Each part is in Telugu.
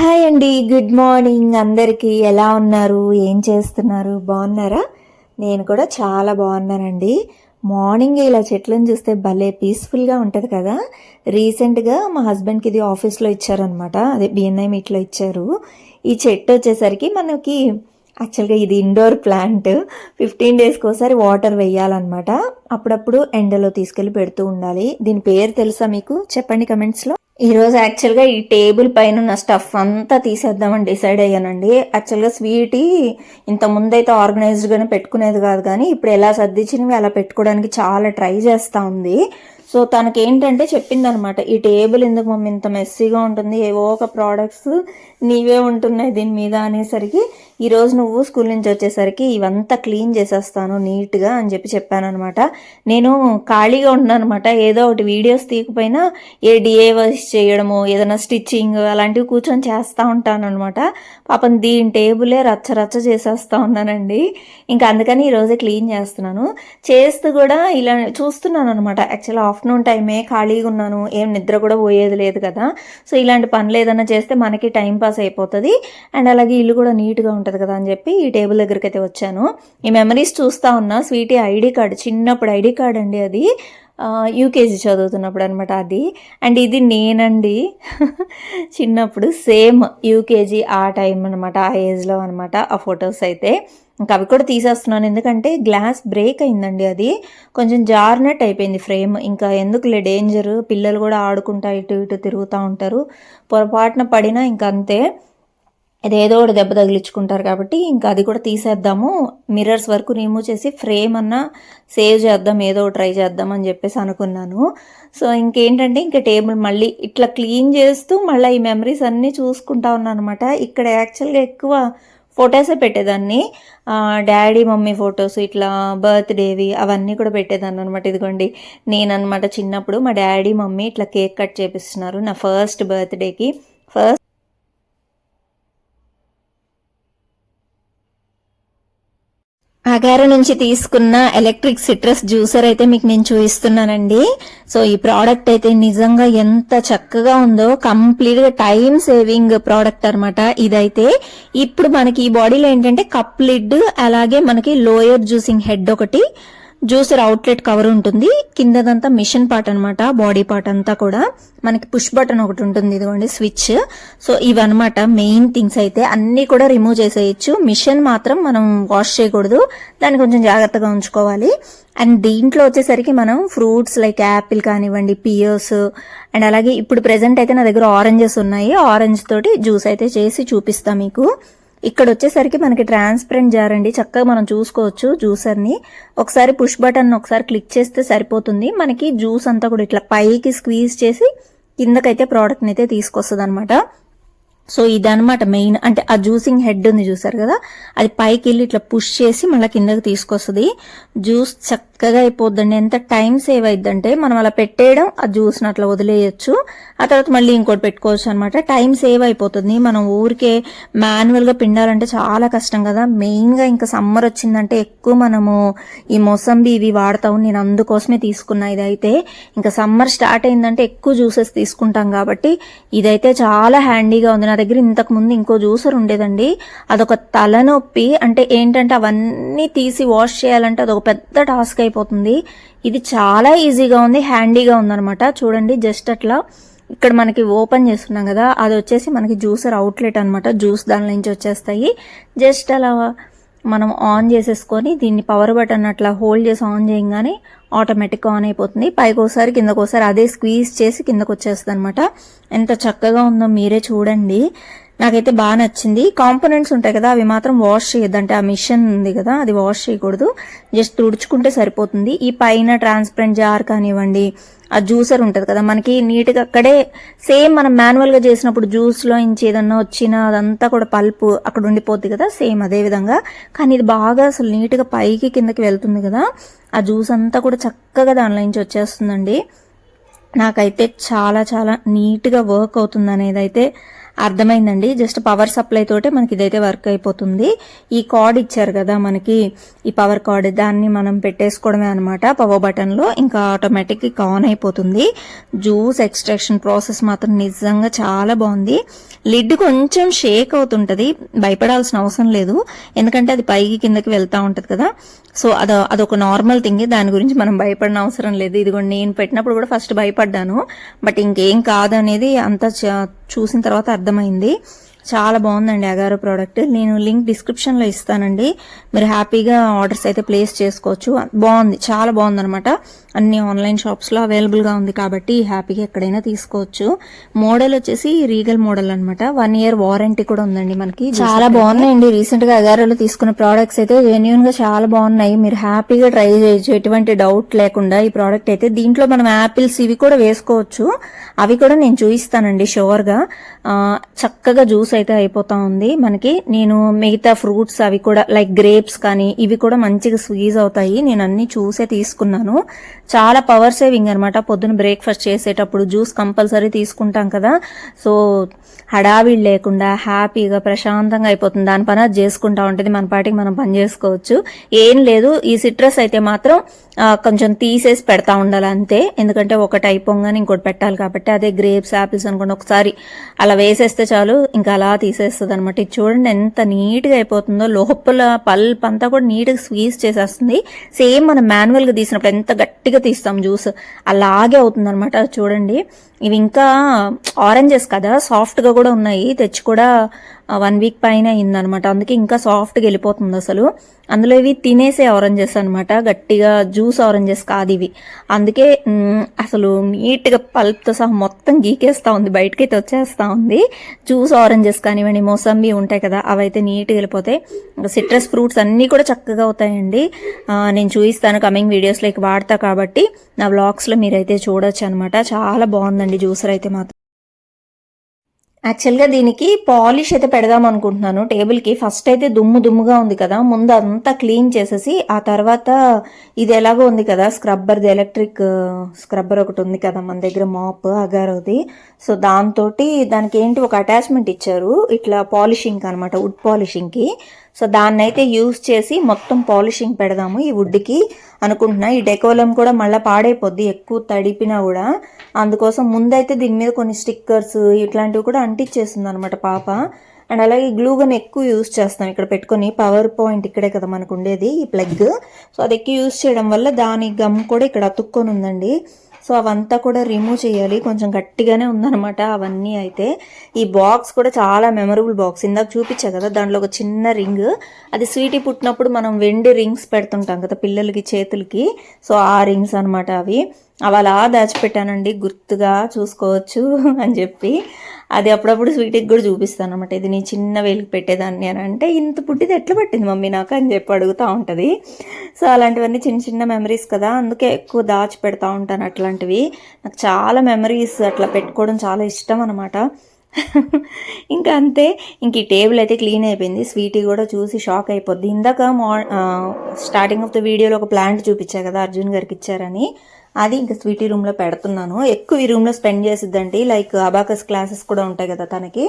హాయ్ అండి గుడ్ మార్నింగ్. అందరికీ ఎలా ఉన్నారు? ఏం చేస్తున్నారు? బాగున్నారా? నేను కూడా చాలా బాగున్నానండి. మార్నింగ్ ఇలా చెట్లను చూస్తే భలే పీస్ఫుల్గా ఉంటుంది కదా. రీసెంట్గా మా హస్బెండ్కి ఇది ఆఫీస్లో ఇచ్చారనమాట అదే బిఎన్ఐ మీట్లో ఇచ్చారు. ఈ చెట్టు వచ్చేసరికి మనకి యాక్చువల్గా ఇది ఇండోర్ ప్లాంట్. ఫిఫ్టీన్ డేస్కి ఒకసారి వాటర్ వేయాలన్నమాట. అప్పుడప్పుడు ఎండలో తీసుకెళ్ళి పెడుతూ ఉండాలి. దీని పేరు తెలుసా మీకు? చెప్పండి కమెంట్స్లో. ఈరోజు యాక్చువల్గా ఈ టేబుల్ పైన ఉన్న స్టఫ్ అంతా తీసేద్దామని డిసైడ్ అయ్యానండి. యాక్చువల్గా స్వీటీ ఇంత ముందైతే ఆర్గనైజ్డ్గానే పెట్టుకునేది కాదు కానీ ఇప్పుడు ఎలా సర్దించినవి అలా పెట్టుకోవడానికి చాలా ట్రై చేస్తూ ఉంది. సో తనకి ఏంటంటే చెప్పిందనమాట ఈ టేబుల్ ఎందుకు మమ్మీ ఇంత మెస్సీగా ఉంటుంది? ఏవో ఒక ప్రోడక్ట్స్ నీవే ఉంటున్నాయి దీని మీద అనేసరికి ఈరోజు నువ్వు స్కూల్ నుంచి వచ్చేసరికి ఇవంతా క్లీన్ చేసేస్తాను నీట్గా అని చెప్పి చెప్పానమాట నేను ఖాళీగా ఉన్నానమాట ఏదో ఒకటి వీడియోస్ తీయకపోయినా ఏ డిఏవర్స్ చేయడము ఏదైనా స్టిచ్చింగ్ అలాంటివి కూర్చొని చేస్తూ ఉంటాను అనమాట పాపం దీని టేబులే రచ్చ రచ్చ చేసేస్తూ ఉన్నానండి. ఇంకా అందుకని ఈరోజే క్లీన్ చేస్తున్నాను. చేస్తూ కూడా ఇలా చూస్తున్నాను అనమాట యాక్చువల్ ఆఫ్టర్నూన్ టైమే ఖాళీగా ఉన్నాను ఏం నిద్ర కూడా పోయేది లేదు కదా. సో ఇలాంటి పనులు ఏదైనా చేస్తే మనకి టైం పాస్ అయిపోతుంది. అండ్ అలాగే ఇల్లు కూడా నీట్గా ఉంటుంది కదా అని చెప్పి ఈ టేబుల్ దగ్గరికి అయితే వచ్చాను. ఈ మెమరీస్ చూస్తూ ఉన్నా స్వీటీ ఐడి కార్డు చిన్నప్పుడు ఐడి కార్డ్ అండి అది. యూకేజీ చదువుతున్నప్పుడు అనమాట అది. అండ్ ఇది నేనండి. చిన్నప్పుడు సేమ్ యూకేజీ ఆ టైం అనమాట ఆ ఏజ్లో అనమాట ఆ ఫొటోస్ అయితే. ఇంకా అవి కూడా తీసేస్తున్నాను. ఎందుకంటే గ్లాస్ బ్రేక్ అయిందండి అది. కొంచెం జారినట్టు అయిపోయింది ఫ్రేమ్. ఇంకా ఎందుకులే డేంజర్. పిల్లలు కూడా ఆడుకుంటా ఇటు ఇటు తిరుగుతూ ఉంటారు. పొరపాటున పడినా ఇంకా అంతే. ఏదో ఒకటి దెబ్బ తగిలించుకుంటారు కాబట్టి ఇంకా అది కూడా తీసేద్దాము. మిర్రర్స్ వరకు రిమూవ్ చేసి ఫ్రేమ్ అన్నా సేవ్ చేద్దాం ఏదో ఒకటి ట్రై చేద్దాం అని చెప్పేసి అనుకున్నాను. సో ఇంకేంటంటే ఇంకా టేబుల్ మళ్ళీ ఇట్లా క్లీన్ చేస్తూ మళ్ళీ ఈ మెమరీస్ అన్నీ చూసుకుంటా ఉన్నాను అనమాట ఇక్కడ యాక్చువల్గా ఎక్కువ ఫొటోసే పెట్టేదాన్ని. డాడీ మమ్మీ ఫొటోస్ ఇట్లా బర్త్డేవి అవన్నీ కూడా పెట్టేదాన్ని అనమాట ఇదిగోండి నేను చిన్నప్పుడు మా డాడీ మమ్మీ ఇట్లా కేక్ కట్ చేపిస్తున్నారు నా ఫస్ట్ బర్త్డేకి. ఫస్ట్ అగార నుంచి తీసుకున్న ఎలక్ట్రిక్ సిట్రస్ జ్యూసర్ అయితే మీకు నేను చూపిస్తున్నానండి. సో ఈ ప్రోడక్ట్ అయితే నిజంగా ఎంత చక్కగా ఉందో కంప్లీట్గా టైం సేవింగ్ ప్రోడక్ట్ అనమాట ఇదైతే ఇప్పుడు మనకి ఈ బాడీలో ఏంటంటే కప్ లిడ్ అలాగే మనకి లోయర్ జ్యూసింగ్ హెడ్ ఒకటి జ్యూసర్ అవుట్లెట్ కవర్ ఉంటుంది. కిందదంతా మిషన్ పార్ట్ అనమాట బాడీ పార్ట్ అంతా కూడా. మనకి పుష్ బటన్ ఒకటి ఉంటుంది ఇదిగోండి స్విచ్. సో ఇవన్నమాట మెయిన్ థింగ్స్ అయితే అన్ని కూడా రిమూవ్ చేసేయచ్చు. మిషన్ మాత్రం మనం వాష్ చేయకూడదు. దాన్ని కొంచెం జాగ్రత్తగా ఉంచుకోవాలి. అండ్ దీంట్లో వచ్చేసరికి మనం ఫ్రూట్స్ లైక్ యాపిల్ కానివ్వండి పియర్స్ అండ్ అలాగే ఇప్పుడు ప్రెసెంట్ అయితే నా దగ్గర ఆరెంజెస్ ఉన్నాయి. ఆరెంజ్ తోటి జ్యూస్ అయితే చేసి చూపిస్తాం మీకు. ఇక్కడ వచ్చేసరికి మనకి ట్రాన్స్పరెంట్ జార్ అండి. చక్కగా మనం చూసుకోవచ్చు జ్యూసర్ని ఒకసారి పుష్ బటన్ ఒకసారి క్లిక్ చేస్తే సరిపోతుంది. మనకి జ్యూస్ అంతా కూడా ఇట్లా పైకి స్క్వీజ్ చేసి కిందకైతే ప్రోడక్ట్ని అయితే తీసుకొస్తుంది అనమాట సో ఇదనమాట మెయిన్. అంటే ఆ జ్యూసింగ్ హెడ్ ఉంది చూసారు కదా? అది పైకి వెళ్ళి ఇట్లా పుష్ చేసి మళ్ళీ కిందకి తీసుకొస్తుంది. జ్యూస్ చక్కగా అయిపోద్దండి. ఎంత టైం సేవ్ అయిద్దంటే మనం అలా పెట్టేయడం ఆ జ్యూస్ని అట్లా వదిలేయచ్చు. ఆ తర్వాత మళ్ళీ ఇంకోటి పెట్టుకోవచ్చు అనమాట టైం సేవ్ అయిపోతుంది. మనం ఊరికే మాన్యువల్గా పిండాలంటే చాలా కష్టం కదా? మెయిన్గా ఇంకా సమ్మర్ వచ్చిందంటే ఎక్కువ మనము ఈ మొసంబి ఇవి వాడతాము. నేను అందుకోసమే తీసుకున్నా ఇదైతే. ఇంకా సమ్మర్ స్టార్ట్ అయిందంటే ఎక్కువ జ్యూసెస్ తీసుకుంటాం కాబట్టి ఇదైతే చాలా హ్యాండీగా ఉంది. నా దగ్గర ఇంతకు ముందు ఇంకో జ్యూసర్ ఉండేదండి. అదొక తలనొప్పి. అంటే ఏంటంటే అవన్నీ తీసి వాష్ చేయాలంటే అదొక పెద్ద టాస్క్ అయిపోతుంది. ఇది చాలా ఈజీగా ఉంది హ్యాండీగా ఉందనమాట చూడండి జస్ట్ అట్లా. ఇక్కడ మనకి ఓపెన్ చేస్తున్నాం కదా. అది వచ్చేసి మనకి జ్యూసర్ అవుట్లెట్ అనమాట జ్యూస్ దాని నుంచి వచ్చేస్తాయి. జస్ట్ అలా మనం ఆన్ చేసేసుకొని దీన్ని పవర్ బటన్ అట్లా హోల్డ్ చేసి ఆన్ చేయగానే ఆటోమేటిక్ ఆన్ అయిపోతుంది. పైకి ఒకసారి కిందకు ఒకసారి అదే స్క్వీజ్ చేసి కిందకు వచ్చేస్తుంది అనమాట ఎంత చక్కగా ఉందో మీరే చూడండి. నాకైతే బాగా నచ్చింది. కాంపోనెంట్స్ ఉంటాయి కదా అవి మాత్రం వాష్ చేయొద్దు అంటే ఆ మిషన్ ఉంది కదా అది వాష్ చేయకూడదు. జస్ట్ తుడుచుకుంటే సరిపోతుంది. ఈ పైన ట్రాన్స్పరెంట్ జార్ కానివ్వండి ఆ జ్యూసర్ ఉంటుంది కదా మనకి నీట్గా అక్కడే సేమ్ మనం మాన్యువల్గా చేసినప్పుడు జ్యూస్లో ఇంచి ఏదన్నా వచ్చినా అదంతా కూడా పల్పు అక్కడ ఉండిపోద్ది కదా సేమ్ అదే విధంగా. కానీ ఇది బాగా అసలు నీట్గా పైకి కిందకి వెళ్తుంది కదా ఆ జ్యూస్ అంతా కూడా చక్కగా దానిలో నుంచి వచ్చేస్తుందండి. నాకైతే చాలా చాలా నీట్గా వర్క్ అవుతుంది అనేది అయితే అర్థమైందండి. జస్ట్ పవర్ సప్లై తోటే మనకి ఇదైతే వర్క్ అయిపోతుంది. ఈ కార్డ్ ఇచ్చారు కదా మనకి ఈ పవర్ కార్డ్ దాన్ని మనం పెట్టేసుకోవడమే అనమాట పవర్ బటన్లో ఇంకా ఆటోమేటిక్ ఆన్ అయిపోతుంది. జ్యూస్ ఎక్స్ట్రాక్షన్ ప్రాసెస్ మాత్రం నిజంగా చాలా బాగుంది. లిడ్ కొంచెం షేక్ అవుతుంటుంది భయపడాల్సిన అవసరం లేదు. ఎందుకంటే అది పైకి కిందకి వెళ్తా ఉంటుంది కదా. సో అద అదొక నార్మల్ థింగ్ దాని గురించి మనం భయపడిన అవసరం లేదు. ఇదిగోండి నేను పెట్టినప్పుడు కూడా ఫస్ట్ భయపడ్డాను. బట్ ఇంకేం కాదనేది అంతా చూసిన తర్వాత అర్థమైంది. చాలా బాగుందండి అగారో ప్రోడక్ట్ నేను లింక్ డిస్క్రిప్షన్లో ఇస్తానండి. మీరు హ్యాపీగా ఆర్డర్స్ అయితే ప్లేస్ చేసుకోవచ్చు. బాగుంది చాలా బాగుంది అనమాట అన్ని ఆన్లైన్ షాప్స్లో అవైలబుల్గా ఉంది కాబట్టి హ్యాపీగా ఎక్కడైనా తీసుకోవచ్చు. మోడల్ వచ్చేసి రీగల్ మోడల్ అన్నమాట. వన్ ఇయర్ వారంటీ కూడా ఉందండి మనకి. చాలా బాగున్నాయండి. రీసెంట్గా అగారోలో తీసుకున్న ప్రోడక్ట్స్ అయితే జెన్యున్గా చాలా బాగున్నాయి. మీరు హ్యాపీగా ట్రై చేయొచ్చు. ఎటువంటి డౌట్ లేకుండా ఈ ప్రోడక్ట్ అయితే. దీంట్లో మనం యాపిల్స్ ఇవి కూడా వేసుకోవచ్చు. అవి కూడా నేను చూపిస్తానండి షూర్గా. ఆ, చక్కగా జ్యూస్ అయితే అయిపోతా ఉంది. మనకి నేను మిగతా ఫ్రూట్స్ అవి కూడా లైక్ గ్రేప్స్ కానీ ఇవి కూడా మంచిగా స్వీజ్ అవుతాయి. నేను అన్ని చూసే తీసుకున్నాను. చాలా పవర్ సేవింగ్ అనమాట పొద్దున బ్రేక్ఫాస్ట్ చేసేటప్పుడు జ్యూస్ కంపల్సరీ తీసుకుంటాం కదా. సో హడావిడి లేకుండా హ్యాపీగా ప్రశాంతంగా అయిపోతుంది. దాని పని అది చేసుకుంటా ఉంటుంది. మన పాటికి మనం పని చేసుకోవచ్చు. ఏం లేదు. ఈ సిట్రస్ అయితే మాత్రం కొంచెం తీసేసి పెడతా ఉండాలి అంతే. ఎందుకంటే ఒకటి అయిపోగానే ఇంకోటి పెట్టాలి కాబట్టి అదే గ్రేప్స్ యాపిల్స్ అనుకోండి. ఒకసారి అలా వేసేస్తే చాలు. ఇంకా అలా తీసేస్తుంది అనమాట ఇది చూడండి ఎంత నీట్గా అయిపోతుందో. లోపల పల్ప్ అంతా కూడా నీట్గా స్వీజ్ చేసేస్తుంది. సేమ్ మనం మాన్యువల్గా తీసినప్పుడు ఎంత గట్టిగా తీస్తాం జ్యూస్. అలాగే అవుతుందనమాట చూడండి. ఇవి ఇంకా ఆరెంజెస్ కదా సాఫ్ట్గా కూడా ఉన్నాయి. తెచ్చి కూడా వన్ వీక్ పైన అయిందనమాట. అందుకే ఇంకా సాఫ్ట్గా వెళ్ళిపోతుంది అసలు. అందులో ఇవి తినేసే ఆరెంజెస్ అనమాట గట్టిగా జ్యూస్ ఆరెంజెస్ కాదు ఇవి. అందుకే అసలు నీట్గా సహా మొత్తం గీకేస్తూ ఉంది. బయటకైతే వచ్చేస్తా ఉంది. జ్యూస్ ఆరెంజెస్ కానివ్వండి మోసంబి ఉంటాయి కదా అవైతే నీట్గా వెళ్ళిపోతాయి. సిట్రస్ ఫ్రూట్స్ అన్నీ కూడా చక్కగా అవుతాయండి. నేను చూపిస్తాను కమింగ్ వీడియోస్లోకి వాడతా కాబట్టి నా వ్లాగ్స్లో మీరైతే చూడొచ్చు అనమాట చాలా బాగుందండి జ్యూసర్ అయితే మాత్రం. యాక్చువల్గా దీనికి పాలిష్ అయితే పెడదాం అనుకుంటున్నాను. టేబుల్కి ఫస్ట్ అయితే దుమ్ము దుమ్ముగా ఉంది కదా. ముందు అంతా క్లీన్ చేసేసి ఆ తర్వాత ఇది ఎలాగో ఉంది కదా స్క్రబ్బర్ది ఎలక్ట్రిక్ స్క్రబ్బర్ ఒకటి ఉంది కదా మన దగ్గర మాప్ అగారోది సో దాంతో దానికి ఏంటి ఒక అటాచ్మెంట్ ఇచ్చారు. ఇట్లా పాలిషింగ్ అనమాట వుడ్ పాలిషింగ్కి సో దాన్ని అయితే యూజ్ చేసి మొత్తం పాలిషింగ్ పెడదాము ఈ వుడ్కి అనుకుంటున్నా. ఈ డెకోలం కూడా మళ్ళీ పాడైపోద్ది ఎక్కువ తడిపినా కూడా. అందుకోసం ముందైతే దీని మీద కొన్ని స్టిక్కర్స్ ఇట్లాంటివి కూడా అంటించేసింది అనమాట పాప. అండ్ అలాగే గ్లూగన్ ఎక్కువ యూజ్ చేస్తాం ఇక్కడ పెట్టుకొని. పవర్ పాయింట్ ఇక్కడే కదా మనకు ఉండేది ఈ ప్లగ్. సో అది ఎక్కువ యూజ్ చేయడం వల్ల దాని గమ్ కూడా ఇక్కడ అతుక్కొని ఉందండి. సో అవంతా కూడా రిమూవ్ చేయాలి. కొంచెం గట్టిగానే ఉందన్నమాట అవన్నీ అయితే. ఈ బాక్స్ కూడా చాలా మెమరబుల్ బాక్స్ ఇందాక చూపించా కదా దాంట్లో ఒక చిన్న రింగ్ అది స్వీటీ పుట్టినప్పుడు మనం వెండి రింగ్స్ పెడుతుంటాం కదా పిల్లలకి చేతులకి. సో ఆ రింగ్స్ అన్నమాట అవి. అవి అలా దాచిపెట్టానండి గుర్తుగా చూసుకోవచ్చు అని చెప్పి. అది అప్పుడప్పుడు స్వీట్కి కూడా చూపిస్తాను అనమాట ఇది నేను చిన్న వేలికి పెట్టేదాన్ని అని అంటే ఇంత పుట్టిది ఎట్లా పట్టింది మమ్మీ నాకు? అని చెప్పి అడుగుతూ ఉంటుంది. సో అలాంటివన్నీ చిన్న చిన్న మెమరీస్ కదా అందుకే ఎక్కువ దాచి పెడతా ఉంటాను అట్లాంటివి. నాకు చాలా మెమరీస్ అట్లా పెట్టుకోవడం చాలా ఇష్టం అనమాట ఇంకా అంతే ఇంక ఈ టేబుల్ అయితే క్లీన్ అయిపోయింది. స్వీటీ కూడా చూసి షాక్ అయిపోద్ది. ఇందాక మా స్టార్టింగ్ ఆఫ్ ద వీడియోలో ఒక ప్లాంట్ చూపించా కదా అర్జున్ గారికి ఇచ్చారని. అది ఇంకా స్వీటీ రూమ్లో పెడుతున్నాను. ఎక్కువ ఈ రూమ్లో స్పెండ్ చేసిద్దండి లైక్ అబాకస్ క్లాసెస్ కూడా ఉంటాయి కదా తనకి.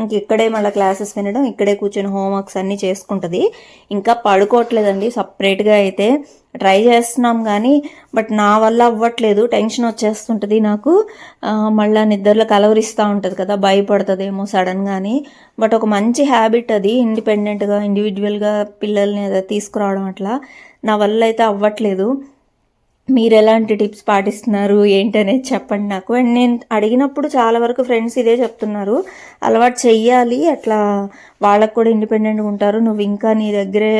ఇంక ఇక్కడే మళ్ళీ క్లాసెస్ వినడం ఇక్కడే కూర్చొని హోంవర్క్స్ అన్నీ చేసుకుంటుంది. ఇంకా పడుకోవట్లేదండి సపరేట్గా అయితే ట్రై చేస్తున్నాం కానీ బట్ నా వల్ల అవ్వట్లేదు. టెన్షన్ వచ్చేస్తుంటుంది నాకు. మళ్ళీ మళ్ళా నిద్రలో కలవరిస్తూ ఉంటుంది కదా భయపడుతుందేమో సడన్గాని బట్ ఒక మంచి హ్యాబిట్ అది ఇండిపెండెంట్గా ఇండివిజువల్గా పిల్లల్ని తీసుకురావడం అట్లా. నా వల్ల అయితే అవ్వట్లేదు. మీరు ఎలాంటి టిప్స్ పాటిస్తున్నారు? ఏంటనేది చెప్పండి నాకు. అండ్ నేను అడిగినప్పుడు చాలా వరకు ఫ్రెండ్స్ ఇదే చెప్తున్నారు. అలవాటు చెయ్యాలి. అట్లా వాళ్ళకు కూడా ఇండిపెండెంట్గా ఉంటారు. నువ్వు ఇంకా నీ దగ్గరే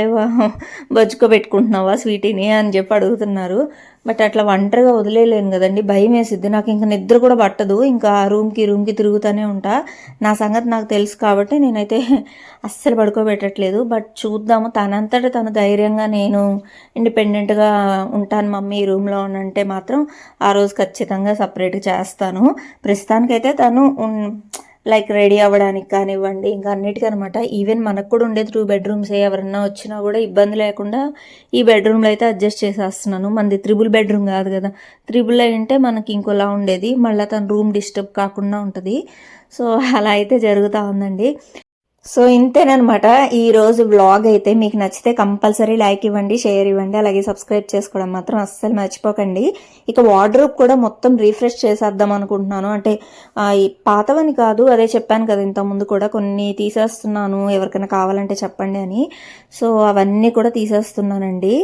బజ్జుకో పెట్టుకుంటున్నావా స్వీటీని అని చెప్పి అడుగుతున్నారు. బట్ అట్లా ఒంటరిగా వదిలేయలేను కదండి. భయం వేసిద్ది. నాకు ఇంకా నిద్ర కూడా పట్టదు. ఇంకా ఆ రూమ్కి రూమ్కి తిరుగుతూనే ఉంటా. నా సంగతి నాకు తెలుసు కాబట్టి నేనైతే అస్సలు పడుకోబెట్టట్లేదు. బట్ చూద్దాము. తనంతట తను ధైర్యంగా నేను ఇండిపెండెంట్గా ఉంటాను మమ్మీ ఈ రూమ్లో అంటే మాత్రం ఆ రోజు ఖచ్చితంగా సపరేట్గా చేస్తాను. ప్రస్తుతానికైతే తను ఉన్- లైక్ రెడీ అవ్వడానికి కానివ్వండి ఇంకా అన్నిటికనమాట ఈవెన్ మనకు కూడా ఉండే టూ బెడ్రూమ్స్ ఎవరన్నా వచ్చినా కూడా ఇబ్బంది లేకుండా ఈ బెడ్రూమ్లో అయితే అడ్జస్ట్ చేసేస్తున్నాను. మనది త్రిబుల్ బెడ్రూమ్ కాదు కదా. త్రిబుల్ అంటే మనకి ఇంకోలా ఉండేది. మళ్ళీ తన రూమ్ డిస్టర్బ్ కాకుండా ఉంటుంది. సో అలా అయితే జరుగుతూ ఉందండి. సో ఇంతేనమాట ఈరోజు బ్లాగ్ వ్లాగ్ అయితే మీకు నచ్చితే కంపల్సరీ లైక్ ఇవ్వండి షేర్ ఇవ్వండి అలాగే సబ్స్క్రైబ్ చేసుకోవడం మాత్రం అస్సలు మర్చిపోకండి. ఇక వార్డ్రోబ్ కూడా మొత్తం రీఫ్రెష్ చేసేద్దాం అనుకుంటున్నాను. అంటే పాతవని కాదు అదే చెప్పాను కదా ఇంతకుముందు ముందు కూడా కొన్ని తీసేస్తున్నాను ఎవరికైనా కావాలంటే చెప్పండి అని. సో అవన్నీ కూడా తీసేస్తున్నానండి.